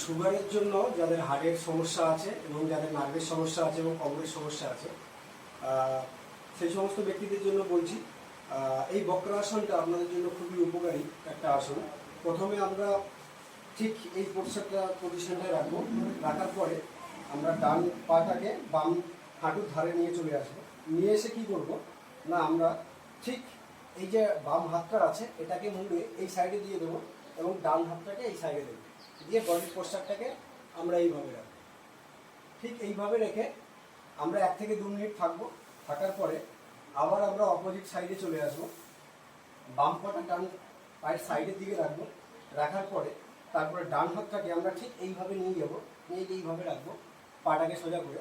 সুগারের জন্য যাদের হার্টের সমস্যা আছে এবং যাদের নার্ভের সমস্যা আছে এবং কমরের সমস্যা আছে সেই সমস্ত ব্যক্তিদের জন্য বলছি এই বক্রাসনটা আপনাদের জন্য খুবই উপকারী একটা আসন। প্রথমে আমরা ঠিক এই পোর্শনটা পজিশনটায় রাখব। রাখার পরে আমরা ডান পাটাকে বাম হাঁটুর ধারে নিয়ে চলে আসব। নিয়ে এসে কি করব? না, আমরা ঠিক এই যে বাম হাতটা আছে, এটাকে মুড়ে এই সাইডে দিয়ে দেবো। এবং ডান হাতটাকে এই সাইডে দেবো দিয়ে বডির পোস্টারটাকে আমরা এইভাবে রাখব। ঠিক এইভাবে রেখে আমরা এক থেকে দু মিনিট থাকব। থাকার পরে আবার আমরা অপোজিট সাইডে চলে আসব। বাম পাটা ডান পায়ের সাইডের দিকে রাখব। রাখার পরে তারপরে ডান হাতটাকে আমরা ঠিক এইভাবে নিয়ে যাব। নিয়ে এইভাবে রাখব, পাটাকে সোজা করে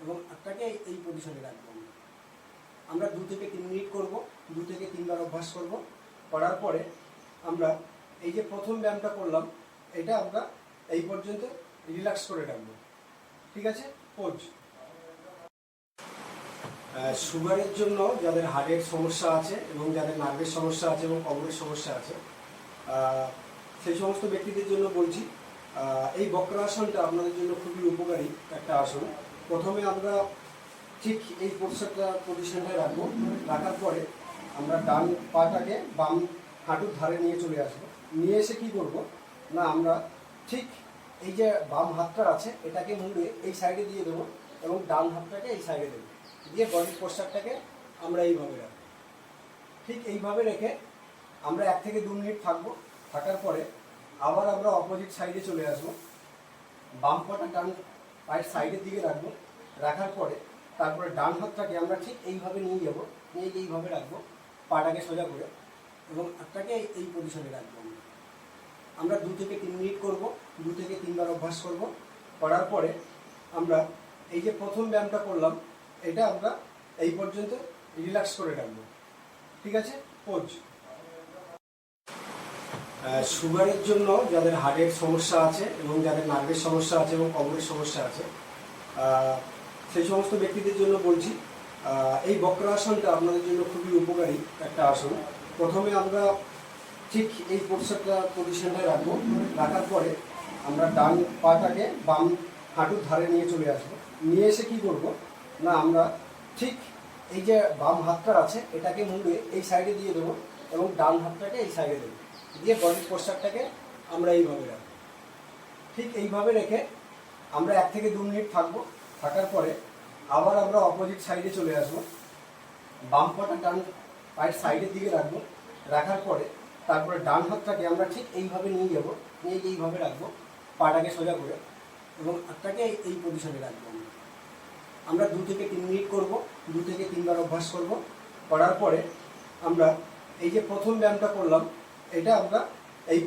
এবং হাতটাকে এই- এই পজিশনে রাখব আমরা। আমরা দু থেকে তিন মিনিট করব, দু থেকে তিনবার অভ্যাস করব। করার পরে আমরা এই যে প্রথম ব্যায়ামটা করলাম, এটা আমরা এই পর্যন্ত রিল্যাক্স করে রাখব। ঠিক আছে? পোজ সুগারের জন্য যাদের হার্টের সমস্যা আছে এবং যাদের নার্ভের সমস্যা আছে এবং কবরের সমস্যা আছে সেই সমস্ত ব্যক্তিদের জন্য বলছি এই বক্রাসনটা আপনাদের জন্য খুবই উপকারী একটা আসন। প্রথমে আমরা ঠিক এই পোর্শনটা পজিশনটায় রাখব। রাখার পরে আমরা ডান পাটাকে বাম হাঁটুর ধারে নিয়ে চলে আসব। নিয়ে এসে কি করব? না, আমরা ঠিক এই যে বাম হাতটা আছে, এটাকে মুড়ে এই সাইডে দিয়ে দেবো এবং ডান হাতটাকে এই সাইডে দেবো। দিয়ে বডির পোস্টারটাকে আমরা এইভাবে রাখব। ঠিক এইভাবে রেখে আমরা এক থেকে দু মিনিট থাকব। থাকার পরে আবার আমরা অপোজিট সাইডে চলে আসব। বাম পাটা ডান পায়ের সাইডের দিকে রাখব। রাখার পরে তারপরে ডান হাতটাকে আমরা ঠিক এইভাবে নিয়ে যাব। নিয়ে এইভাবে রাখব, পাটাকে সোজা করে। এবং হাতটাকে এই- পজিশনে রাখব আমরা। দু থেকে তিন মিনিট করব, দু থেকে তিনবার অভ্যাস করব। করার পরে আমরা এই যে প্রথম ব্যায়ামটা করলাম, এটা আমরা এই পর্যন্ত রিল্যাক্স করে রাখব। ঠিক আছে? পোজ সুগারের জন্য যাদের হার্টের সমস্যা আছে এবং যাদের নার্ভের সমস্যা আছে এবং কমরের সমস্যা আছে সেই সমস্ত ব্যক্তিদের জন্য বলছি এই বক্রাসনটা আপনাদের জন্য খুবই উপকারী একটা আসন। প্রথমে আমরা ঠিক এই পোর্শনটা পজিশনটায় রাখব। রাখার পরে আমরা ডান পাটাকে বাম হাঁটুর ধারে নিয়ে চলে আসব। নিয়ে এসে কি করব? না, আমরা ঠিক এই যে বাম হাতটা আছে, এটাকে মুড়ে এই সাইডে দিয়ে দেবো এবং ডান হাতটাকে এই সাইডে দেবো। দিয়ে বডির পোস্টারটাকে আমরা এইভাবে রাখব। ঠিক এইভাবে রেখে আমরা এক থেকে দু মিনিট থাকব। থাকার পরে আবার আমরা অপোজিট সাইডে চলে আসব। বাম পাটা ডান পায়ের সাইডের দিকে রাখব, রাখার পরে তারপরে ডান হাতটাকে আমরা ঠিক এইভাবে নিয়ে যাব নিয়ে এইভাবে রাখব, পাটাকে সোজা করে এবং হাতটাকে এই- পজিশনে রাখব আমরা। আমরা দু থেকে তিন মিনিট করব, দু থেকে তিনবার অভ্যাস করব, করার পরে আমরা এই যে প্রথম ব্যায়ামটা করলাম, এটা আমরা